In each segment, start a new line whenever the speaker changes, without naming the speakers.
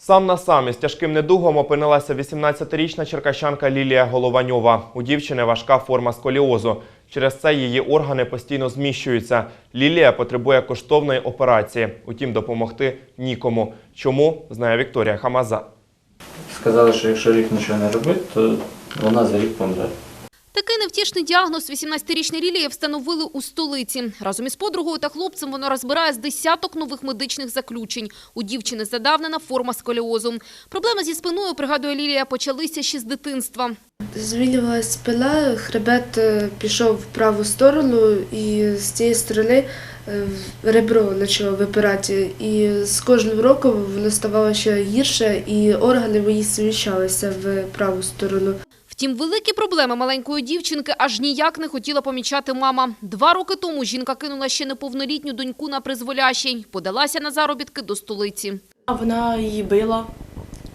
Сам на сам із тяжким недугом опинилася 18-річна черкащанка Лілія Голованьова. У дівчини важка форма сколіозу. Через це її органи постійно зміщуються. Лілія потребує коштовної операції. Утім, допомогти нікому. Чому знає Вікторія Хамаза.
Сказали, що якщо рік нічого не робити, то вона за рік помре.
Такий невтішний діагноз 18-річній Лілії встановили у столиці. Разом із подругою та хлопцем вона розбирає з десяток нових медичних заключень. У дівчини задавнена форма сколіозу. Проблеми зі спиною, пригадує Лілія, почалися ще з дитинства.
Звільнилася спина, хребет е, пішов в праву сторону, і з цієї сторони е, ребро почало випирати. І з кожним роком воно ставало ще гірше, і органи мої зміщалися в праву сторону.
Втім, великі проблеми маленької дівчинки аж ніяк не хотіла помічати мама. Два роки тому жінка кинула ще неповнолітню доньку на призволящій. Подалася на заробітки до столиці.
Вона її била,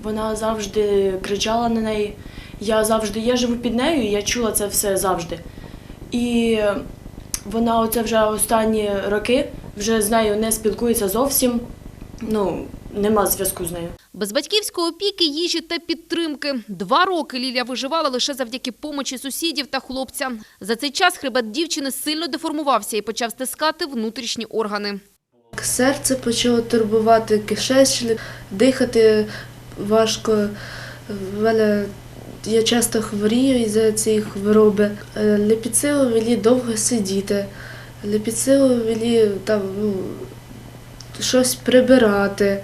вона завжди кричала на неї. Я завжди я живу під нею, я чула це все завжди. І вона оце вже останні роки вже з нею не спілкується зовсім. Ну, нема зв'язку з нею.
Без батьківської опіки, їжі та підтримки. Два роки Лілія виживала лише завдяки помочі сусідів та хлопця. За цей час хребет дівчини сильно деформувався і почав стискати внутрішні органи.
Серце почало турбувати, кишечник, дихати важко. В мене я часто хворію із-за цієї хвороби. Не під силу мені довго сидіти, не під силу мені там ну, щось прибирати,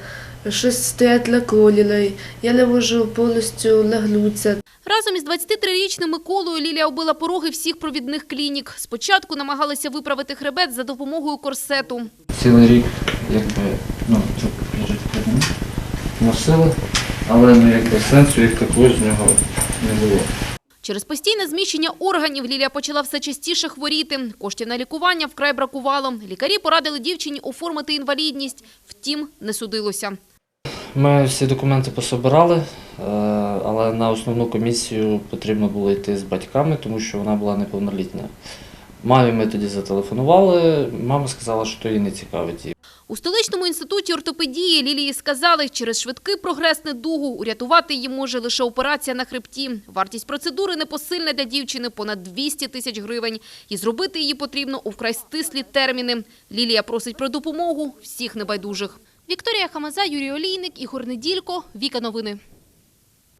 щось стояти на коліна. Я не можу повністю нагнутися.
Разом із 23-річним Миколою Лілія оббила пороги всіх провідних клінік. Спочатку намагалися виправити хребет за допомогою корсету.
Цілий рік, якби, ну, носили, але ну, якби сенсу як такого з нього не було.
Через постійне зміщення органів Лілія почала все частіше хворіти. Коштів на лікування вкрай бракувало. Лікарі порадили дівчині оформити інвалідність. Втім, не судилося.
Ми всі документи пособирали, е, але на основну комісію потрібно було йти з батьками, тому що вона була неповнолітня. Мамі ми тоді зателефонували, мама сказала, що то її не цікавить.
У столичному інституті ортопедії Лілії сказали, через швидкий прогрес недугу урятувати її може лише операція на хребті. Вартість процедури непосильна для дівчини – понад 200 тисяч гривень. І зробити її потрібно у вкрай стислі терміни. Лілія просить про допомогу всіх небайдужих. Вікторія Хамаза, Юрій Олійник, Ігор Неділько, Віка Новини.